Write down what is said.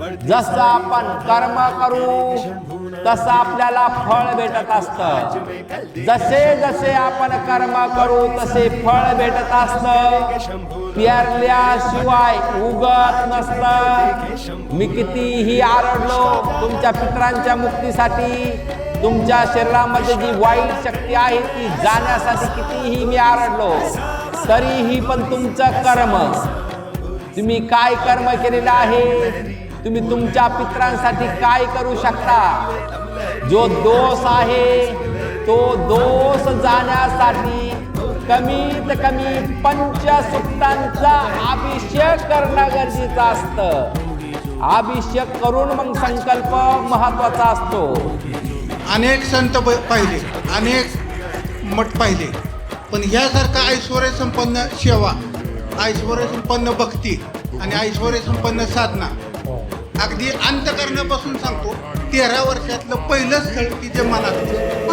जसं आपण कर्म करू तसं आपल्याला फळ भेटत असत. जसे जसे आपण कर्म करू तसे फळ भेटत असत. पेरल्याशिवाय उगत नसत. मी कितीही आरडलो तुमच्या पित्रांच्या मुक्तीसाठी तुमच्या शरीरामध्ये जी वाईट शक्ती आहे ती जाण्यासाठी कितीही मी आरडलो तरीही पण तुमचं कर्म. तुम्ही काय कर्म केलेलं आहे? तुम्ही तुमच्या पितरांसाठी काय करू शकता? जो दोष आहे तो दोष जाण्यासाठी कमीत कमी पंचसुक्तांचा अभिषेक करणं गरजेचं असतं. अभिषेक करून मग संकल्प महत्त्वाचा असतो. अनेक संत पाहिले अनेक मठ पाहिले पण यासारखा ऐश्वर संपन्न सेवा ऐश्वर संपन्न भक्ती आणि ऐश्वर संपन्न साधना अगदी अंतकरणापासून सांगतो तेरा वर्षातलं पहिलं स्थळ की जे मनात